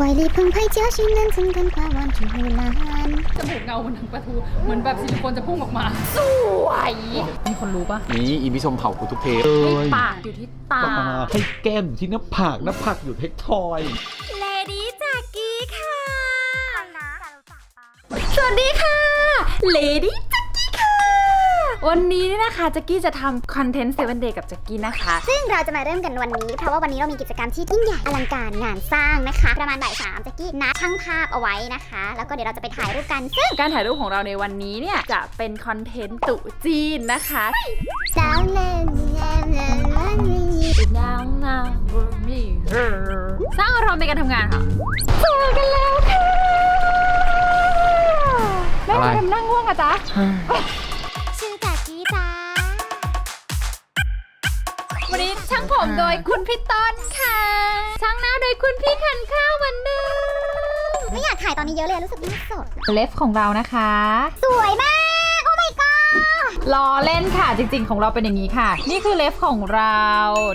วายลีพังไพ่เจ้าชิ้นั้นจึงกันกว่าวันที่หูลานจมูกเงาเหมืงประตูเหมือนแบบซิลิโคนจะพุ่งออกมา สวย มีคนรู้ปะนี่อีพิชมเผากูทุกเทปให้ปากอยู่ที่ตา ให้แก้มอยู่ที่หน้าผากหน้าผากอยู่เทคทอยเลดี้จากกี้ค่ะ สวัสดีค่ะเลดี้ วันนี้เนี่ยนะคะจักกี้จะทำคอนเทนต์เซเว่นเดย์กับจักกี้นะคะ ซึ่งเราจะมาเริ่มกันวันนี้ เพราะว่าวันนี้เรามีกิจกรรมที่ยิ่งใหญ่อลังการงานสร้างนะคะ ประมาณบ่ายสามแจ็กกี้นัดช่างภาพเอาไว้นะคะ แล้วก็เดี๋ยวเราจะไปถ่ายรูปกันซึ่งการถ่ายรูปของเราในวันนี้เนี่ยจะเป็นคอนเทนต์ตุจีนนะคะสาวเล่นเล่นเล่นเล่นสร้างอารมณ์ในการทำงานค่ะเจอกันแล้วค่ะแม่อะไรทำนั่งง่วงอะจ๊ะ ช่างผมโดยคุณพี่ต้นค่ะ ช่างหน้าโดยคุณพี่ขันข้าววันหนึ่งไม่อยากถ่ายตอนนี้เยอะเลยรู้สึกไม่สด เลฟของเรานะคะ สวยมาก โอ้ my god รอเล่นค่ะจริง ๆ ของเราเป็นอย่างนี้ค่ะ นี่คือเลฟของเรา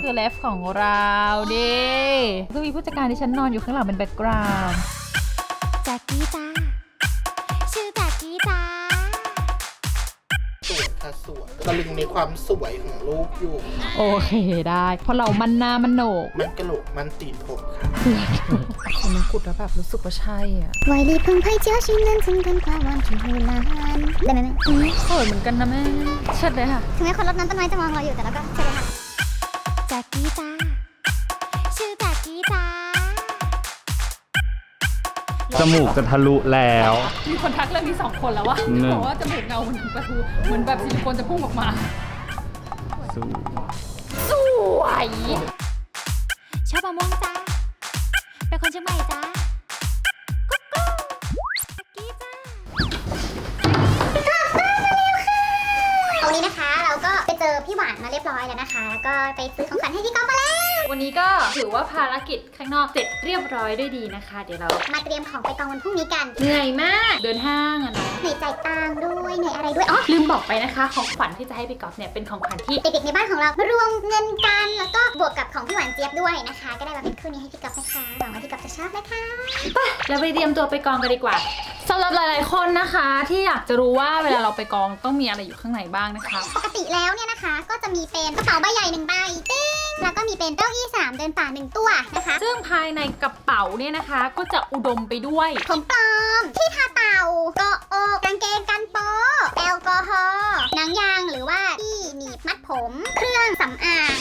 คือเลฟของเราดิคือมีผู้จัดการที่ฉันนอนอยู่ข้างหลังเป็นแบ็กกราวด์ จากกี้จ้า ค่ะสวยตะลึงในความสวยของรูปอยู่ โอเคได้ เพราะเรามันนามันโหนก มันกระโหลกมันตีนผมค่ะ คนมงกุฎแล้วแบบรู้สึกว่าใช่อะวัยรีพึ่งไพ่เจ้าชิงเงินถึงกันกว่าวันถึงหูลานได้ไหมแม่สวยเหมือนกันนะแม่เชิดเลยค่ะ ถึงแม้คนรดน้ำต้นไม้จะมองเราอยู่แต่เราก็เชิด จมูกจะทะลุแล้ว มีคนทักเรื่องนี้สองคนแล้วว่าหนึ่ง บอกว่าจมูกเงาเหมือนหนังปลาทูเหมือนแบบซิลิโคนจะพุ่งออกมา สู้สวย ชอบมะม่วงจ้าเป็นคนเชียงใหม่จ้า พี่หวานมาเรียบร้อยแล้วนะคะ แล้วก็ไปซื้อของขวัญให้พี่ก๊อฟมาแล้ว วันนี้ก็ถือว่าภารกิจข้างนอกเสร็จเรียบร้อยด้วยดีนะคะ เดี๋ยวเรามาเตรียมของไปกองวันพรุ่งนี้กันเหนื่อยมากเดินห้างอะนะเหนื่อยจ่ายตังค์ด้วยเหนื่อยอะไรด้วย อ๋อ ลืมบอกไปนะคะ ของขวัญที่จะให้พี่กอล์ฟเนี่ยเป็นของขวัญที่เด็กๆในบ้านของเรามารวมเงินกัน แล้วก็บวกกับของพี่หวานเจี๊ยบด้วยนะคะ ก็ได้มาเป็นคู่นี้ให้พี่ก๊อฟนะคะ หวังว่าพี่ก๊อฟจะชอบนะคะเราไปเตรียมตัวไปกองกันดีกว่าสำหรับหลาย ๆ คนนะคะ ที่อยากจะรู้ว่าเวลาเราไปกองต้องมีอะไรอยู่ข้างในบ้างนะคะ ปกติแล้วเนี่ยนะคะก็จะมีเป็นกระเป๋าใบใหญ่หนึ่งใบติ้งแล้วก็มีเป็นเก้าอี้สามเดินป่าหนึ่งตัวนะคะ ซึ่งภายในกระเป๋าเนี่ยนะคะ ก็จะอุดมไปด้วยผมปลอมที่ทาเต่าเกาะอกกางเกงกันโป๊ะแอลกอฮอล์หนังยางหรือว่าที่หนีบมัดผม เครื่องสำอาง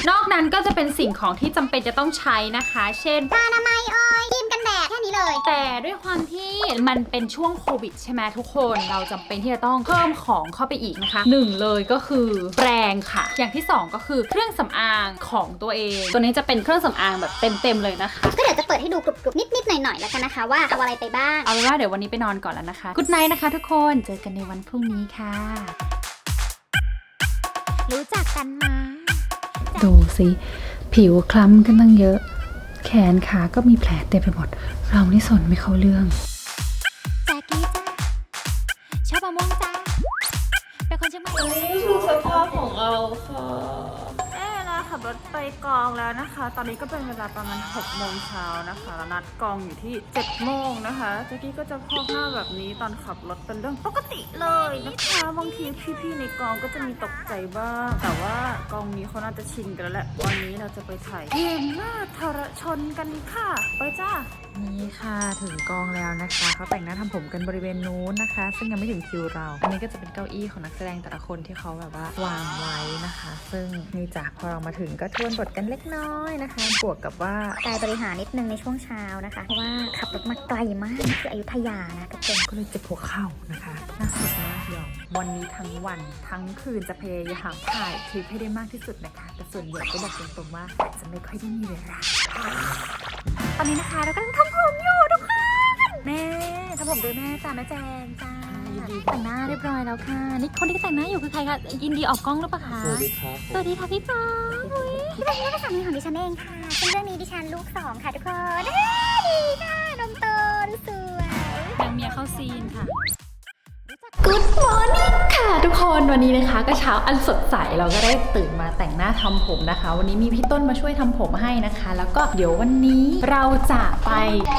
นอกนั้นก็จะเป็นสิ่งของที่จำเป็นจะต้องใช้นะคะ เช่น ผ้าอนามัยเอ่ยครีมกันแดดแค่นี้เลย แต่ด้วยความที่มันเป็นช่วงโควิดใช่ไหมทุกคนเราจำเป็นที่จะต้องเพิ่มของเข้าไปอีกนะคะหนึ่งเลยก็คือแปรงค่ะ อย่างที่สองก็คือเครื่องสำอางของตัวเอง ตัวนี้จะเป็นเครื่องสำอางแบบเต็มๆเลยนะคะ ก็เดี๋ยวจะเปิดให้ดูกรุบๆนิดๆหน่อยๆแล้วกันนะคะ ว่าเอาอะไรไปบ้าง เอาเป็นว่าเดี๋ยววันนี้ไปนอนก่อนแล้วนะคะกุ๊ดไนท์นะคะ ทุกคนเจอกันในวันพรุ่งนี้ค่ะ รู้จักกันมา ดูสิผิวคล้ำกันตั้งเยอะ แขนขาก็มีแผลเต็มไปหมด เรานี่สนไม่เข้าเรื่อง รถไปกองแล้วนะคะ ตอนนี้ก็เป็นเวลาประมาณ6โมงเช้านะคะแล้วนัดกองอยู่ที่7โมงนะคะแจ็กกี้ก็จะพอกหน้าแบบนี้ตอนขับรถเป็นเรื่องปกติเลยนะคะบางทีพี่ๆในกองก็จะมีตกใจบ้าง แต่ว่ากองนี้เขาน่าจะชินกันแล้วแหละวันนี้เราจะไปถ่ายเกมหน้าทรชนกันค่ะ ไปจ้านี่ค่ะถึงกองแล้วนะคะเขาแต่งหน้าทำผมกันบริเวณนู้นนะคะ ซึ่งยังไม่ถึงคิวเรา อันนี้ก็จะเป็นเก้าอี้ของนักแสดงแต่ละคนที่เขาแบบว่าวางไว้นะคะ ซึ่งนี่จ้ะพอเรามาถึงก็ทวนบทกันเล็กน้อยนะคะ บวกกับว่ากายบริหารนิดนึงในช่วงเช้านะคะ เพราะว่าขับรถมาไกลมากคืออยุธยานะทุกคนก็เลยเจ็บหัวเข่านะคะน่าสุดมากยอมวันนี้ทั้งวันทั้งคืนจะพยายามถ่ายคลิปให้ได้มากที่สุดนะคะ แต่ส่วนใหญ่ก็บอกตรงๆว่าอาจจะไม่ค่อยได้มีเวลาตอนนี้นะคะเรากำลังทำผมอยู่ทุกคนแม่ทำผมด้วยแม่จ้าแม่แจงจ้าแต่งหน้าเรียบร้อยแล้วค่ะ นี่คนที่แต่งหน้าอยู่คือใครคะยินดีออกกล้องหรือเปล่าคะสวัสดีครับสวัสดีค่ะพี่ปอ ที่เป็นนี่ก็สามีของดิฉันเองค่ะซึ่งเรื่องนี้ดิฉันลูกสองค่ะทุกคนเฮ้ยดีค่ะนมโตดูสวยนางเมียเข้าซีนค่ะ Good morning ค่ะทุกคนวันนี้นะคะ ก็เช้าอันสดใสเราก็ได้ตื่นมาแต่งหน้าทำผมนะคะ วันนี้มีพี่ต้นมาช่วยทำผมให้นะคะ แล้วก็เดี๋ยววันนี้เราจะไป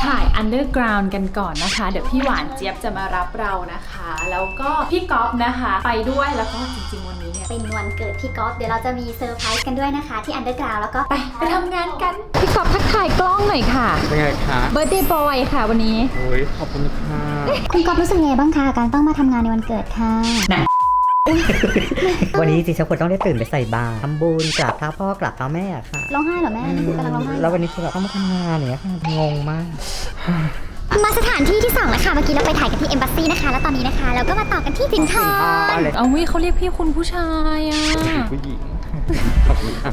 ถ่าย Underground กันก่อนนะคะ เดี๋ยวพี่หวานเจี๊ยบจะมารับเรานะคะ แล้วก็พี่ก๊อฟนะคะ ไปด้วยแล้วก็จริงๆวันนี้เนี่ยเป็นวันเกิดพี่ก๊อฟเดี๋ยวเราจะมีเซอร์ไพรส์กันด้วยนะคะ ที่อันเดอร์กราวแล้วก็ไปไปทำงานกันพี่ก๊อฟทักทายกล้องหน่อยค่ะเป็นไงคะเบิร์ d เดย์บอยค่ะวันนี้โอ้ยขอบคุณค่ะคุณก๊อฟรู้สึกไงบ้างคะการต้องมาทำงานในวันเกิดค่ะวันนี้จริงๆฉันควรต้องได้ตื่นไปใส่บาตรทำบุญกราบเท้าพ่อกราบเท้าแม่อะค่ะ ร้องไห้เหรอแม่นี่คือกำลังร้องไห้แล้ววันนี้คือแบบต้องมาทำงานอย่างเงี้ยค่ะงงมาก มาสถานที่ที่สองแล้วค่ะเมื่อกี้เราไปถ่ายกันที่เอมบัสซี่นะคะ แล้วตอนนี้นะคะ เราก็มาต่อกันที่สินทรเอาวิเขาเรียกพี่คุณผู้ชายอะ ผู้หญิงขอบคุณค่ะ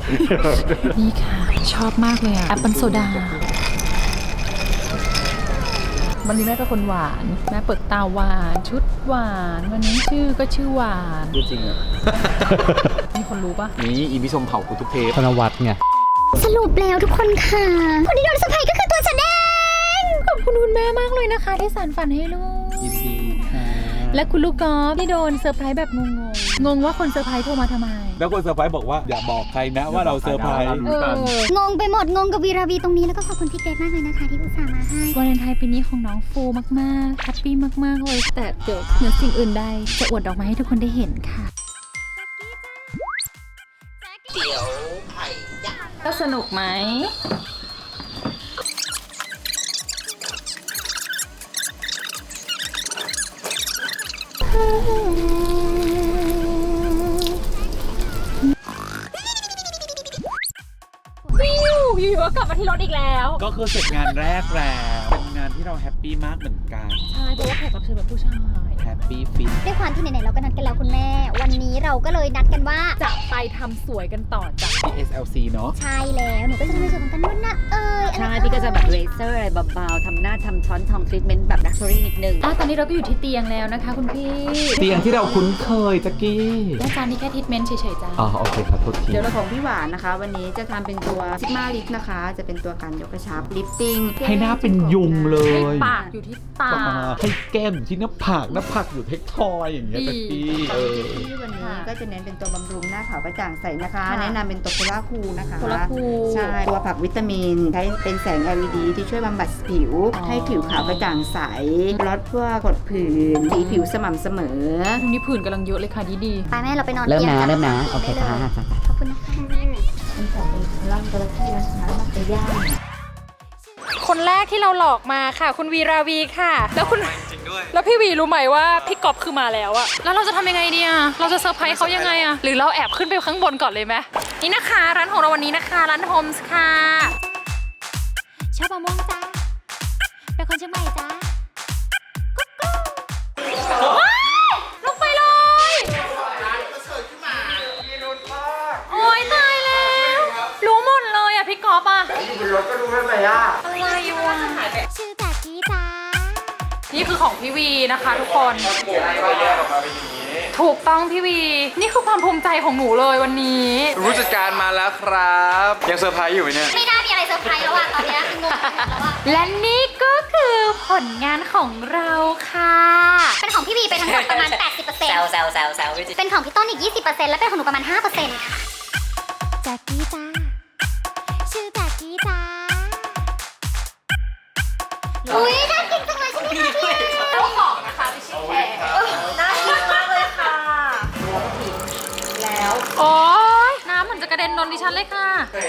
นี่ค่ะ ชอบมากเลยอะแอปเปิลโซดา วันนี้แม่เป็นคนหวาน แม่เปิดตาหวานชุดหวาน วันนี้ชื่อก็ชื่อหวาน จริงอะ มีคนรู้ปะนี่อีพิชมเผากูทุกเทปธนวัฒน์ไง สรุปแล้วทุกคนค่ะ คนที่โดนสะพายก็คือตัวฉันเองขอบคุณคุณแม่มากเลยนะคะ ที่สานฝันให้ลูก ยินดีค่ะ และคุณลูกกอล์ฟที่โดนเซอร์ไพรส์แบบงงๆ งงว่าคนเซอร์ไพรส์โทรมาทำไม แล้วคนเซอร์ไพรส์บอกว่าอย่าบอกใครนะว่าเราเซอร์ไพรส์เออ งงไปหมดงงกับวีราวีตรงนี้แล้วก็ขอบคุณพี่เกรทมากเลยนะคะที่อุตส่าห์มาให้ วาเลนไทน์ปีนี้ของน้องฟูมากๆแฮปปี้มาก ๆ เลย แต่เดี๋ยวเหนือสิ่งอื่นใด จะอวดดอกไม้ให้ทุกคนได้เห็นค่ะเดี๋ยวไผ่ย่างก็สนุกไหม ถอีกแล้ว ก็คือเสร็จงานแรกแล้ว เป็นงานที่เราแฮปปี้มากเหมือนกัน ใช่เพราะว่าแขกรับเชิญเป็นผู้ชาย แฮปปี้ฟิน ด้วยความที่ไหนๆเราก็นัดกันแล้วคุณแม่ วันนี้เราก็เลยนัดกันว่าจะไปทำสวยกันต่อจ้ะ SLC เนาะ ใช่แล้วหนูก็จะทำในส่วนของการนวดหน้าเอ้ยใช่พี่ก็จะแบบเรเซอร์อะไรเบาๆทำหน้าทำช้อนทำทรีทเมนต์แบบลักชัวรี่นิดนึงอะตอนนี้เราก็อยู่ที่เตียงแล้วนะคะ คุณพี่เตียงที่เราคุ้นเคยตะกี้ และจานนี้แค่ทิทเมนต์เฉยๆจ้าอ๋อโอเคครับโทษที เดี๋ยวเราของพี่หวานนะคะ วันนี้จะทำเป็นตัวซิกมาลิฟนะคะ จะเป็นตัวการยกกระชับลิฟติ้งให้หน้าเป็นยุงเลให้ยปากอยู่ที่ตาให้แก้มอยู่ที่หน้าผากหน้าผากอยู่เทคทอยอย่างเงี้ยตะกี้เออ ที่วันนี้ก็จะเน้นเป็นตัวบำรุงหน้าขาวกระจ่างใสนะคะ ค่ะ แนะนำเป็นตัวโคลาคูนะคะ โคลาคู ใช่ตัวผักวิตามินใช้เป็นแสง LED ที่ช่วยบำบัดผิว อ๋อ ให้ผิวขาวกระจ่างใสลดพวกกรดผื่นสีผิวสม่ำเสมอ ตรงนี้ผื่นกำลังเยอะเลยค่ะดีดี ไปแม่เราไปนอนเริ่มตียงนะกัเริ่มนะโอเคได้ค่ะ ลยขอบคุณนะคะร่างจระเข้นะคะแล้วมันจะย่างคนแรกที่เราหลอกมาค่ะ คุณวีราวีค่ะ แล้วคุณแล้วพี่วีรู้ไหมว่าพี่กอบคือมาแล้วอะแล้วเราจะทำยังไงดีอะเราจะเซอร์ไพรส์เขายังไงอะหรือเราแอบขึ้นไปข้างบนก่อนเลยไหมนี่นะคะ ร้านของเราวันนี้นะคะร้านโฮมส์ค่ะชอบมะม่วงจ้าเป็นคนเชียงใหม่จ้า รถก็รู้ได้ไหมอะอะไรวะชื่อจากกี้จ้านี่คือของพี่วีนะคะทุกคนถูกต้องพี่วี นี่คือความภูมิใจของหนูเลยวันนี้รู้จัดการมาแล้วครับ ยังเซอร์ไพรส์อยู่ไหมเนี่ยไม่น่ามีอะไรเซอร์ไพรส์แล้วอะตอนเนี้ยคืองงไปหมดแล้วอะและนี่ก็คือผลงานของเราค่ะ เป็นของพี่วีไปทั้งหมดประมาณ 80%แซวแซวแซวแซวไม่จริงเป็นของพี่ต้นอีก 20%และเป็นของหนูประมาณ 5%ค่ะแจ็คกี้จ้า ฉันเลยค่ะ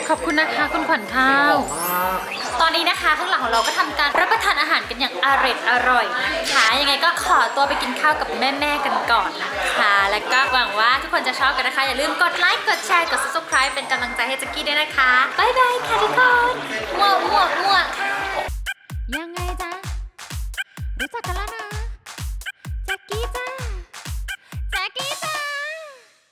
ขอบคุณนะคะคุณขวัญข้าว ตอนนี้นะคะข้างหลังของเราก็ทำการรับประทานอาหารกันอย่างอร่อยอร่อยนะคะยังไงก็ขอตัวไปกินข้าวกับแม่ๆกันก่อนนะคะ แล้วก็หวังว่าทุกคนจะชอบกันนะคะ อย่าลืมกดไลค์กดแชร์กด subscribe เป็นกำลังใจให้แจ็กกี้ด้วยนะคะบ๊ายบายค่ะทุกคนหมวกหมวกหมวกค่ะยังไงจ๊ะรู้จักกันแล้วนะ